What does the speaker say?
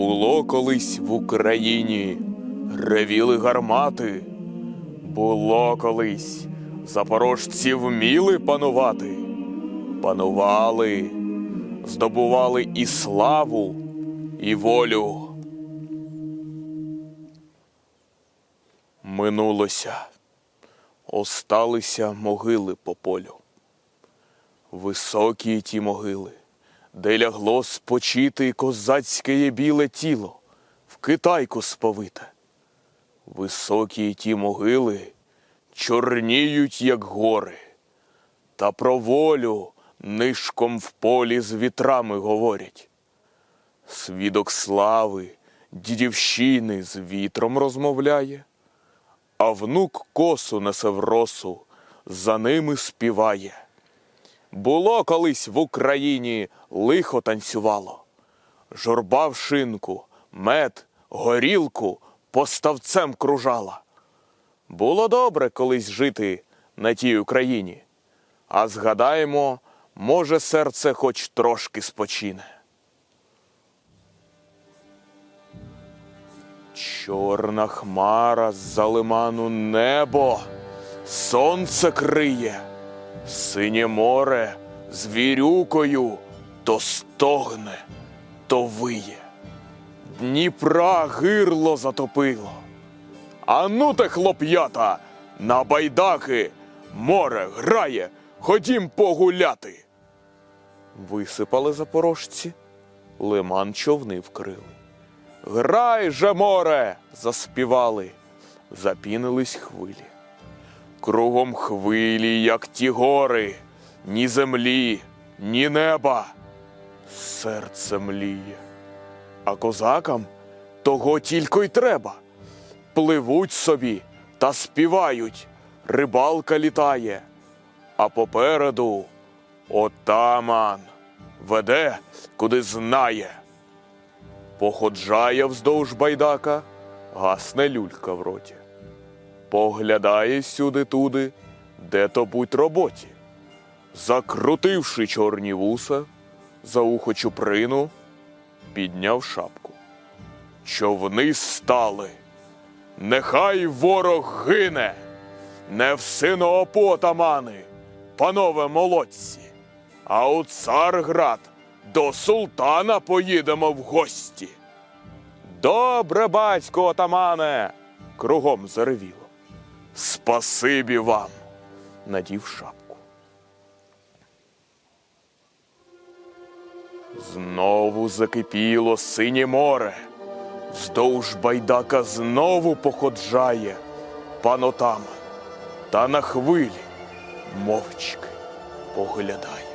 Було колись в Україні, ревіли гармати. Було колись, запорожці вміли панувати, панували, здобували і славу, і волю. Минулося, осталися могили по полю. Високі ті могили, де лягло спочити козацьке біле тіло, в китайку сповите. Високі ті могили чорніють, як гори, та про волю нишком в полі з вітрами говорять. Свідок слави, дідівщини з вітром розмовляє, а внук косу несе в росу, за ними співає. Було колись в Україні лихо танцювало. Журба в шинку, мед, горілку поставцем кружала. Було добре колись жити на тій Україні, а згадаємо, може, серце хоч трошки спочине. Чорна хмара з-за лиману небо, сонце криє, синє море з вірюкою то стогне, то виє. Дніпра гирло затопило. Ану те, хлоп'ята, на байдаки море грає, ходім погуляти. Висипали запорожці, лиман човни вкрили. Грай же, море, заспівали, запінились хвилі. Кругом хвилі, як ті гори, ні землі, ні неба. Серце мліє. А козакам того тільки й треба. Пливуть собі та співають, рибалка літає. А попереду отаман веде, куди знає. Походжає вздовж байдака, гасне люлька в роті. Поглядає сюди-туди, де то будь роботі. Закрутивши чорні вуса, за ухо чуприну, підняв шапку. Човни стали. Нехай ворог гине, не в синоопу отамани, панове молодці, а у Царград до султана поїдемо в гості. Добре, батько отамане, кругом заревіло. Спасибі вам, надів шапку. Знову закипіло синє море. Вздовж байдака знову походжає панотама, та на хвилі мовчки поглядає.